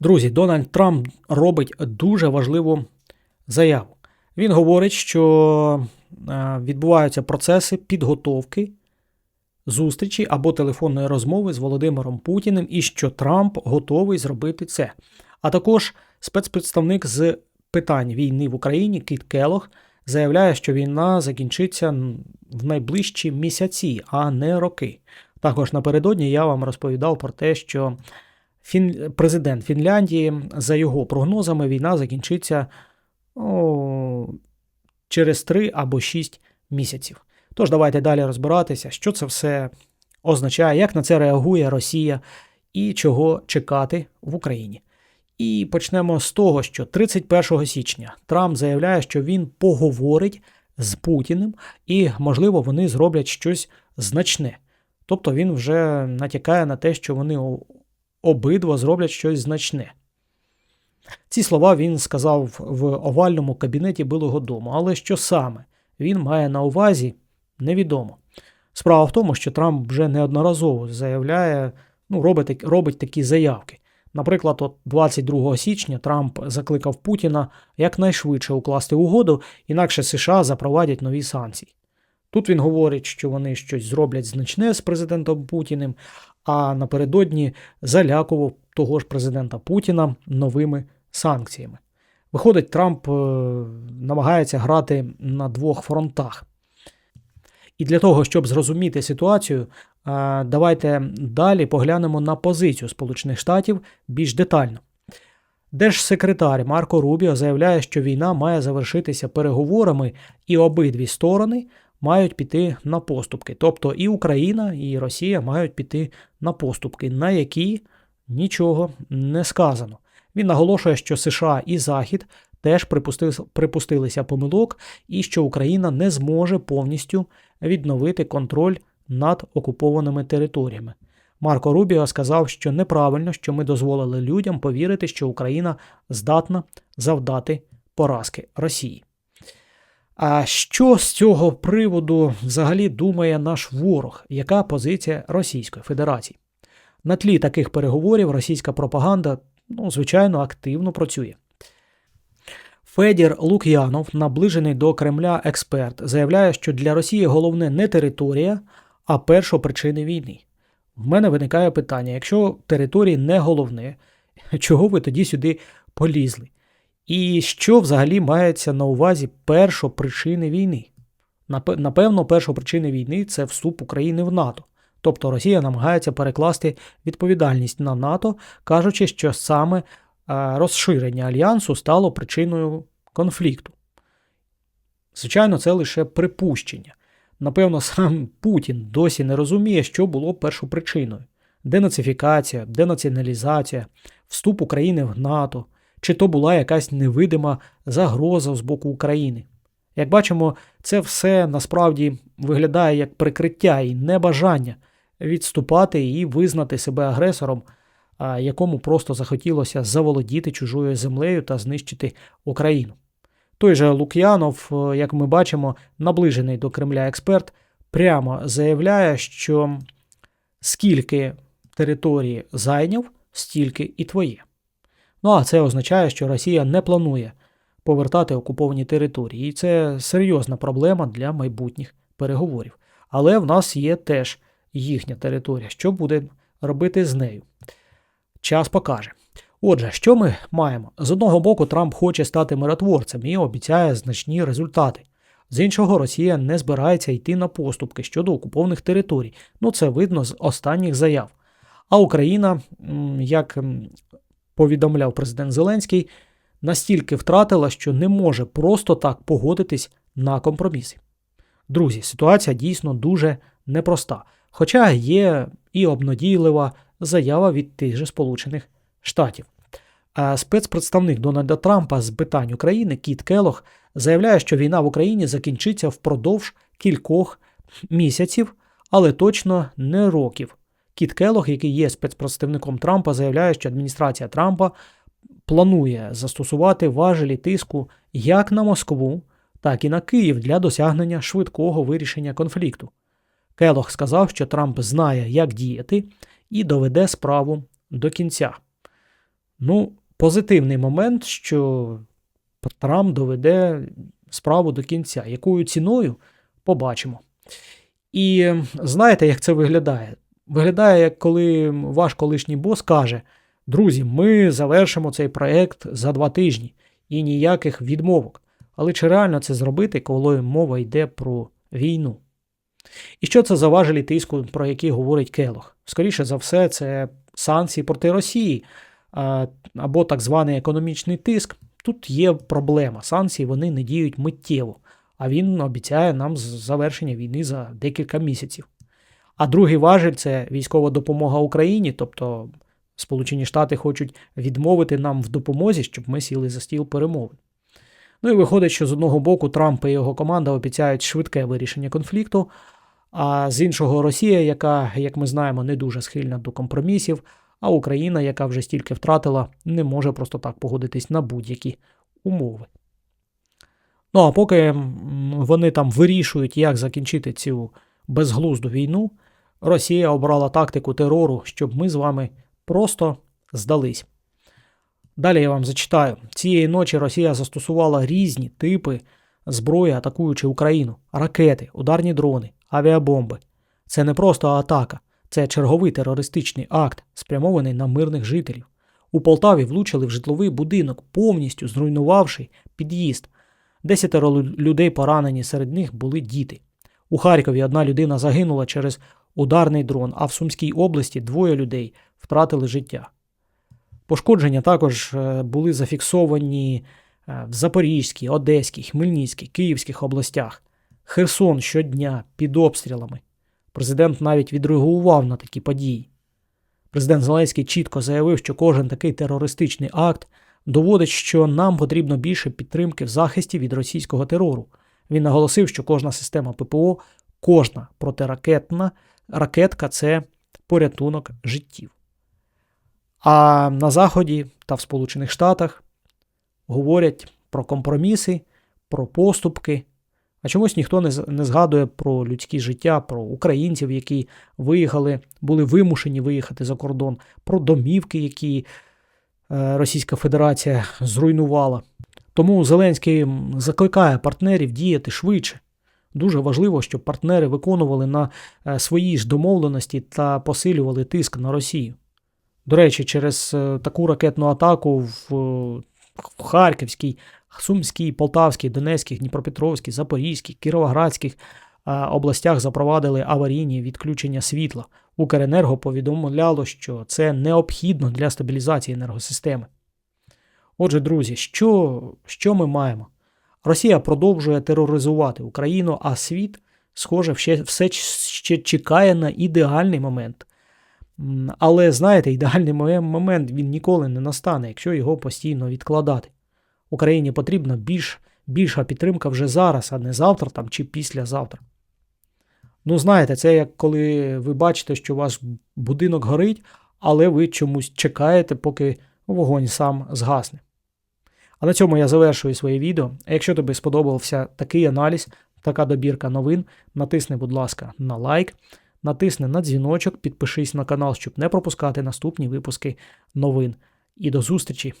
Друзі, Дональд Трамп робить дуже важливу заяву. Він говорить, що е, відбуваються процеси підготовки зустрічі або телефонної розмови з Володимиром Путіним, і що Трамп готовий зробити це. А також спецпредставник з питань війни в Україні Кіт Келох заявляє, що війна закінчиться в найближчі місяці, а не роки. Також напередодні я вам розповідав про те, що Фін... президент Фінляндії, за його прогнозами, війна закінчиться о, через 3 або 6 місяців. Тож давайте далі розбиратися, що це все означає, як на це реагує Росія і чого чекати в Україні. І почнемо з того, що 31 січня Трамп заявляє, що він поговорить з Путіним, і, можливо, вони зроблять щось значне. Тобто він вже натякає на те, що вони обидва зроблять щось значне. Ці слова він сказав в овальному кабінеті Білого Дому, але що саме він має на увазі, невідомо. Справа в тому, що Трамп вже неодноразово заявляє, ну, робить, робить такі заявки. Наприклад, от 22 січня Трамп закликав Путіна якнайшвидше укласти угоду, інакше США запровадять нові санкції. Тут він говорить, що вони щось зроблять значне з президентом Путіним, а напередодні залякував того ж президента Путіна новими санкціями. Виходить, Трамп е, намагається грати на двох фронтах. І для того, щоб зрозуміти ситуацію, е, давайте далі поглянемо на позицію Сполучених Штатів більш детально. Держсекретар Марко Рубіо заявляє, що війна має завершитися переговорами, і обидві сторони мають піти на поступки. Тобто і Україна, і Росія мають піти на поступки, на які нічого не сказано. Він наголошує, що США і Захід теж припустилися помилок, і що Україна не зможе повністю відновити контроль над окупованими територіями. Марко Рубіо сказав, що неправильно, що ми дозволили людям повірити, що Україна здатна завдати поразки Росії. А що з цього приводу взагалі думає наш ворог? Яка позиція Російської Федерації? На тлі таких переговорів російська пропаганда, ну, звичайно, активно працює. Федір Лук'янов, наближений до Кремля експерт, заявляє, що для Росії головне не територія, а першопричини війни. В мене виникає питання: якщо території не головне, чого ви тоді сюди полізли? І що взагалі мається на увазі першопричини війни? Напевно, першопричини війни це вступ України в НАТО. Тобто Росія намагається перекласти відповідальність на НАТО, кажучи, що саме розширення альянсу стало причиною конфлікту. Звичайно, це лише припущення. Напевно, сам Путін досі не розуміє, що було першопричиною: денацифікація, денаціоналізація, вступ України в НАТО чи то була якась невидима загроза з боку України. Як бачимо, це все насправді виглядає як прикриття і небажання відступати і визнати себе агресором, якому просто захотілося заволодіти чужою землею та знищити Україну. Той же Лук'янов, е, як ми бачимо, наближений до Кремля експерт, прямо заявляє, що скільки території зайняв, стільки і твоє. Ну а це означає, що Росія не планує повертати окуповані території. І це серйозна проблема для майбутніх переговорів. Але в нас є теж їхня територія. Що буде робити з нею? Час покаже. Отже, що ми маємо? З одного боку, Трамп хоче стати миротворцем і обіцяє значні результати. З іншого, Росія не збирається йти на поступки щодо окупованих територій. Ну це видно з останніх заяв. А Україна, як повідомляв президент Зеленський, настільки втратила, що не може просто так погодитись на компроміси. Друзі, ситуація дійсно дуже непроста. Хоча є і обнадійлива заява від тих же Сполучених Штатів. А спецпредставник Дональда Трампа з питань України Кіт Келох заявляє, що війна в Україні закінчиться впродовж кількох місяців, але точно не років. Кіт Келох, який є спецпредставником Трампа, заявляє, що адміністрація Трампа планує застосувати важелі тиску як на Москву, так і на Київ для досягнення швидкого вирішення конфлікту. Келох сказав, що Трамп знає, як діяти, і доведе справу до кінця. Ну, позитивний момент, що Трамп доведе справу до кінця. Якою ціною побачимо. І знаєте, як це виглядає? Виглядає, як коли ваш колишній бос каже: Друзі, ми завершимо цей проект за два тижні і ніяких відмовок. Але чи реально це зробити, коли мова йде про війну? І що це за важелі тиску, про які говорить Келох? Скоріше за все, це санкції проти Росії або так званий економічний тиск. Тут є проблема. Санкції вони не діють миттєво, а він обіцяє нам завершення війни за декілька місяців. А другий важель це військова допомога Україні, тобто Сполучені Штати хочуть відмовити нам в допомозі, щоб ми сіли за стіл перемовин. Ну і виходить, що з одного боку Трамп і його команда обіцяють швидке вирішення конфлікту, а з іншого Росія, яка, як ми знаємо, не дуже схильна до компромісів, а Україна, яка вже стільки втратила, не може просто так погодитись на будь-які умови. Ну а поки вони там вирішують, як закінчити цю безглузду війну, Росія обрала тактику терору, щоб ми з вами просто здались. Далі я вам зачитаю: цієї ночі Росія застосувала різні типи зброї, атакуючи Україну: ракети, ударні дрони, авіабомби. Це не просто атака, це черговий терористичний акт, спрямований на мирних жителів. У Полтаві влучили в житловий будинок, повністю зруйнувавши під'їзд. Десятеро людей поранені, серед них були діти. У Харкові одна людина загинула через ударний дрон, а в Сумській області двоє людей втратили життя. Пошкодження також е, були зафіксовані е, в Запорізькій, Одеській, Хмельницькій, Київських областях. Херсон щодня під обстрілами. Президент навіть відреагував на такі події. Президент Зеленський чітко заявив, що кожен такий терористичний акт доводить, що нам потрібно більше підтримки в захисті від російського терору. Він наголосив, що кожна система ППО, кожна протиракетна ракетка це порятунок життів. А на Заході та в Сполучених Штатах говорять про компроміси, про поступки. А чомусь ніхто не згадує про людські життя, про українців, які виїхали, були вимушені виїхати за кордон, про домівки, які е, Російська Федерація зруйнувала. Тому Зеленський закликає партнерів діяти швидше. Дуже важливо, щоб партнери виконували на е, свої ж домовленості та посилювали тиск на Росію. До речі, через е, таку ракетну атаку в, в Харківській, Сумській, Полтавській, Донецькій, Дніпропетровській, Запорізькій, Кіровоградських областях запровадили аварійні відключення світла. Укренерго повідомляло, що це необхідно для стабілізації енергосистеми. Отже, друзі, що, що ми маємо? Росія продовжує тероризувати Україну, а світ, схоже, все ще чекає на ідеальний момент. Але знаєте, ідеальний момент він ніколи не настане, якщо його постійно відкладати. Україні потрібна більш, більша підтримка вже зараз, а не завтра там, чи післязавтра. Ну, знаєте, це як коли ви бачите, що ваш будинок горить, але ви чомусь чекаєте, поки вогонь сам згасне. А на цьому я завершую своє відео. А якщо тобі сподобався такий аналіз, така добірка новин, натисни, будь ласка, на лайк, натисни на дзвіночок, підпишись на канал, щоб не пропускати наступні випуски новин. І до зустрічі!